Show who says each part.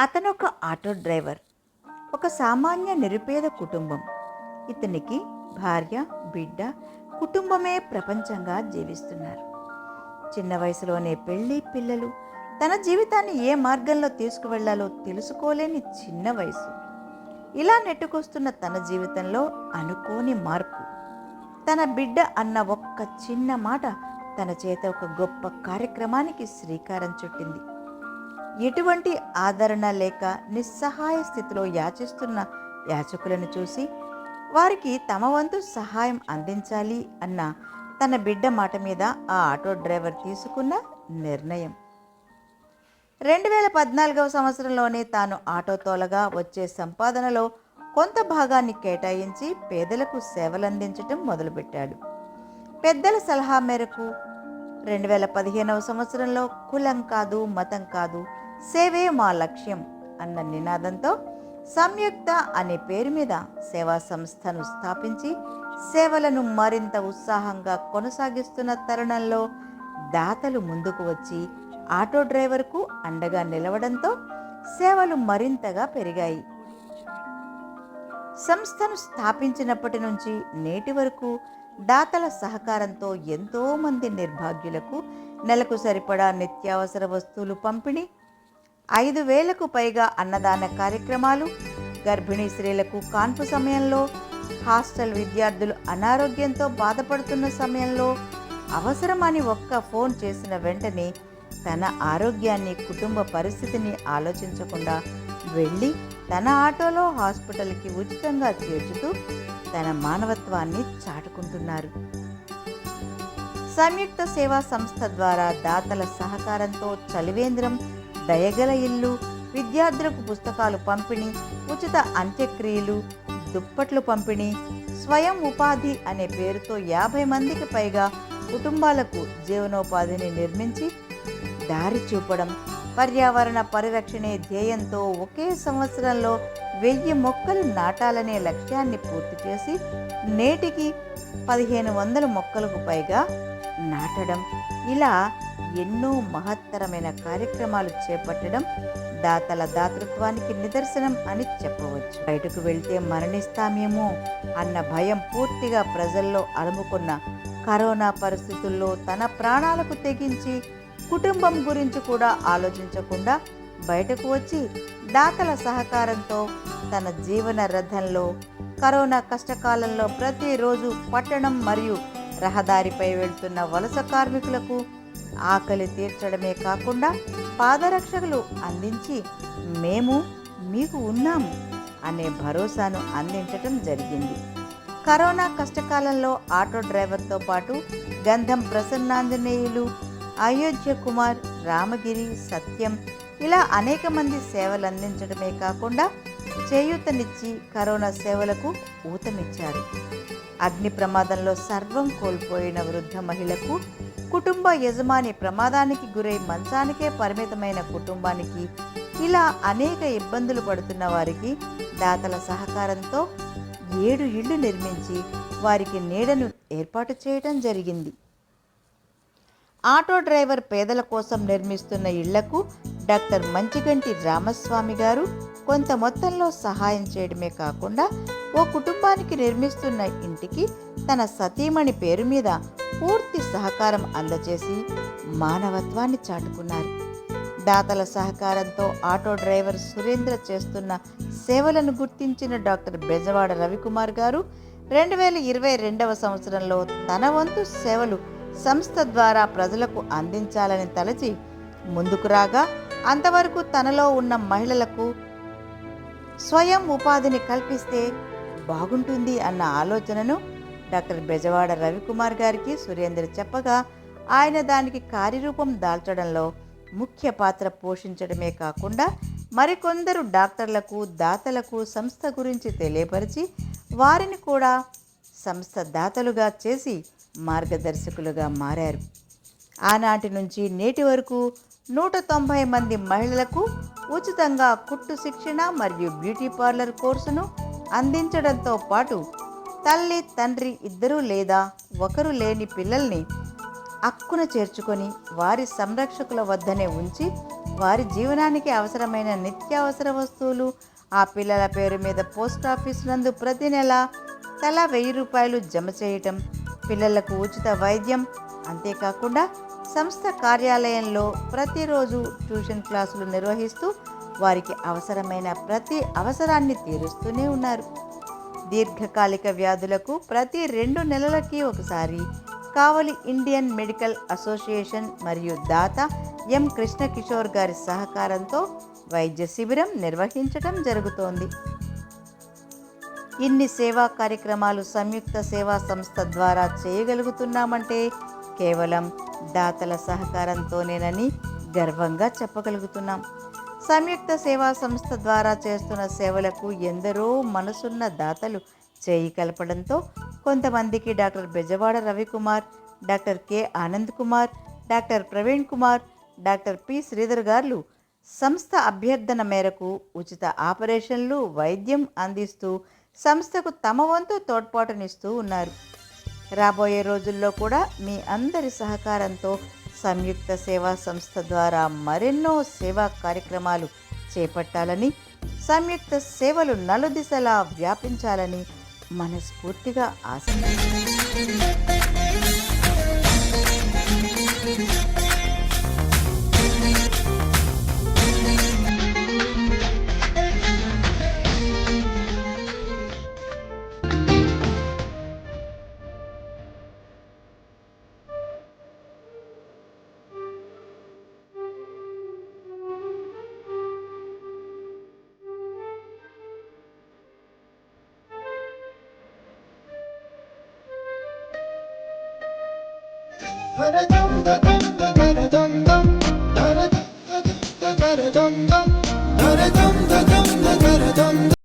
Speaker 1: అతను ఒక auto driver ఒక సామాన్య నిరుపేద కుటుంబం. ఇతనికి భార్య బిడ్డ కుటుంబమే ప్రపంచంగా జీవిస్తున్నారు. చిన్న వయసులోనే పెళ్ళి పిల్లలు తన జీవితాన్ని ఏ మార్గంలో తీసుకువెళ్ళాలో తెలుసుకోలేని చిన్న వయసు. ఇలా నెట్టుకొస్తున్న తన జీవితంలో అనుకోని మార్పు. తన బిడ్డ అన్న ఒక్క చిన్న మాట తన చేత ఒక గొప్ప కార్యక్రమానికి శ్రీకారం చుట్టింది. ఎటువంటి ఆదరణ లేక నిస్సహాయ స్థితిలో యాచిస్తున్న యాచకులను చూసి వారికి తమ వంతు సహాయం అందించాలి అన్న తన బిడ్డ మాట మీద ఆ ఆటో డ్రైవర్ తీసుకున్న నిర్ణయం. రెండు వేల పద్నాలుగవ సంవత్సరంలోనే తాను ఆటో తోలగా వచ్చే సంపాదనలో కొంత భాగాన్ని కేటాయించి పేదలకు సేవలందించటం మొదలుపెట్టాడు. పెద్దల సలహా మేరకు రెండు వేల పదిహేనవ సంవత్సరంలో కులం కాదు మతం కాదు సేవే మా లక్ష్యం అన్న నినాదంతో సంయుక్త అనే పేరు మీద సేవా సంస్థను స్థాపించి సేవలను మరింత ఉత్సాహంగా కొనసాగిస్తున్న తరుణంలో దాతలు ముందుకు వచ్చి ఆటో డ్రైవర్కు అండగా నిలవడంతో సేవలు మరింతగా పెరిగాయి. సంస్థను స్థాపించినప్పటి నుంచి నేటి వరకు దాతల సహకారంతో ఎంతో మంది నిర్భాగ్యులకు నెలకు సరిపడా నిత్యావసర వస్తువులు పంపిణీ ఐదు వేలకు పైగా అన్నదాన కార్యక్రమాలు గర్భిణీ స్త్రీలకు కాన్పు సమయంలో హాస్టల్ విద్యార్థులు అనారోగ్యంతో బాధపడుతున్న సమయంలో అవసరమని ఒక్క ఫోన్ చేసిన వెంటనే తన ఆరోగ్యాన్ని కుటుంబ పరిస్థితిని ఆలోచించకుండా వెళ్ళి తన ఆటోలో హాస్పిటల్కి ఉచితంగా చేర్చుతూ తన మానవత్వాన్ని చాటుకుంటున్నారు. సంయుక్త సేవా సంస్థ ద్వారా దాతల సహకారంతో చలివేంద్రం దయగల ఇల్లు విద్యార్థులకు పుస్తకాలు పంపిణీ ఉచిత అంత్యక్రియలు దుప్పట్లు పంపిణీ స్వయం ఉపాధి అనే పేరుతో యాభై మందికి పైగా కుటుంబాలకు జీవనోపాధిని నిర్మించి దారి చూపడం పర్యావరణ పరిరక్షణే ధ్యేయంతో ఒకే సంవత్సరంలో వెయ్యి మొక్కలు నాటాలనే లక్ష్యాన్ని పూర్తి చేసి నేటికి పదిహేను వందల మొక్కలకు పైగా నాటడం. ఇలా ఎన్నో మహత్తరమైన కార్యక్రమాలు చేపట్టడం దాతల దాతృత్వానికి నిదర్శనం అని చెప్పవచ్చు. బయటకు వెళ్తే మరణిస్తామేమో అన్న భయం పూర్తిగా ప్రజల్లో అలుముకున్న కరోనా పరిస్థితుల్లో తన ప్రాణాలకు తెగించి కుటుంబం గురించి కూడా ఆలోచించకుండా బయటకు వచ్చి దాతల సహకారంతో తన జీవన రథంలో కరోనా కష్టకాలంలో ప్రతిరోజు పట్టణం మరియు రహదారిపై వెళ్తున్న వలస కార్మికులకు ఆకలి తీర్చడమే కాకుండా పాదరక్షకులు అందించి మేము మీకు ఉన్నాము అనే భరోసాను అందించటం జరిగింది. కరోనా కష్టకాలంలో ఆటో డ్రైవర్తో పాటు గంధం ప్రసన్నాంజనేయులు అయోధ్య కుమార్ రామగిరి సత్యం ఇలా అనేక మంది సేవలు అందించడమే కాకుండా చేయూతనిచ్చి కరోనా సేవలకు ఊతమిచ్చారు. అగ్ని ప్రమాదంలో సర్వం కోల్పోయిన వృద్ధ మహిళకు కుటుంబ యజమాని ప్రమాదానికి గురై మంచానికే పరిమితమైన కుటుంబానికి ఇలా అనేక ఇబ్బందులు పడుతున్న వారికి దాతల సహకారంతో ఏడు ఇళ్ళు నిర్మించి వారికి నీడను ఏర్పాటు చేయడం జరిగింది. ఆటో డ్రైవర్ పేదల కోసం నిర్మిస్తున్న ఇళ్ళకు డాక్టర్ మంచిగంటి రామస్వామి గారు కొంత మొత్తంలో సహాయం చేయడమే కాకుండా ఓ కుటుంబానికి నిర్మిస్తున్న ఇంటికి తన సతీమణి పేరు మీద పూర్తి సహకారం అందజేసి మానవత్వాన్ని చాటుకున్నారు. దాతల సహకారంతో ఆటో డ్రైవర్ సురేంద్ర చేస్తున్న సేవలను గుర్తించిన డాక్టర్ బెజవాడ రవికుమార్ గారు రెండు వేల ఇరవై రెండవ సంవత్సరంలో తన వంతు సేవలు సంస్థ ద్వారా ప్రజలకు అందించాలని తలచి ముందుకు రాగా అంతవరకు తనలో ఉన్న మహిళలకు స్వయం ఉపాధిని కల్పిస్తే బాగుంటుంది అన్న ఆలోచనను డాక్టర్ బెజవాడ రవికుమార్ గారికి సురేందర్ చెప్పగా ఆయన దానికి కార్యరూపం దాల్చడంలో ముఖ్య పాత్ర పోషించడమే కాకుండా మరికొందరు డాక్టర్లకు దాతలకు సంస్థ గురించి తెలియపరిచి వారిని కూడా సంస్థ దాతలుగా చేసి మార్గదర్శకులుగా మారారు. ఆనాటి నుంచి నేటి వరకు నూట తొంభై మంది మహిళలకు ఉచితంగా కుట్టు శిక్షణ మరియు బ్యూటీ పార్లర్ కోర్సును అందించడంతో పాటు తల్లి తండ్రి ఇద్దరూ లేదా ఒకరు లేని పిల్లల్ని అక్కున చేర్చుకొని వారి సంరక్షకుల వద్దనే ఉంచి వారి జీవనానికి అవసరమైన నిత్యావసర వస్తువులు ఆ పిల్లల పేరు మీద పోస్ట్ ఆఫీస్ నందు ప్రతి నెల తలా వెయ్యి రూపాయలు జమ చేయటం పిల్లలకు ఉచిత వైద్యం అంతేకాకుండా సంస్థ కార్యాలయంలో ప్రతిరోజు ట్యూషన్ క్లాసులు నిర్వహిస్తూ వారికి అవసరమైన ప్రతి అవసరాన్ని తీరుస్తూనే ఉన్నారు. దీర్ఘకాలిక వ్యాధులకు ప్రతి రెండు నెలలకి ఒకసారి. కావలి ఇండియన్ మెడికల్ అసోసియేషన్ మరియు దాత ఎం. కృష్ణ కిషోర్ గారి సహకారంతో వైద్య శిబిరం నిర్వహించడం జరుగుతోంది. ఇన్ని సేవా కార్యక్రమాలు సంయుక్త సేవా సంస్థ ద్వారా చేయగలుగుతున్నామంటే కేవలం దాతల సహకారంతోనేనని గర్వంగా చెప్పగలుగుతున్నాం. సంయుక్త సేవా సంస్థ ద్వారా చేస్తున్న సేవలకు ఎందరో మనసున్న దాతలు చేయి కలపడంతో కొంతమందికి doctor Bezawada Ravikumar doctor K Anand Kumar doctor Praveen Kumar doctor P Sridhar గారు సంస్థ అభ్యర్థన మేరకు ఉచిత ఆపరేషన్లు వైద్యం అందిస్తూ సంస్థకు తమ వంతు తోడ్పాటునిస్తూ ఉన్నారు. రాబోయే రోజుల్లో కూడా మీ అందరి సహకారంతో సంయుక్త సేవా సంస్థ ద్వారా మరెన్నో సేవా కార్యక్రమాలు చేపట్టాలని సంయుక్త సేవలు నలుదిశలా వ్యాపించాలని మనస్ఫూర్తిగా ఆశ
Speaker 2: dum dum dum dum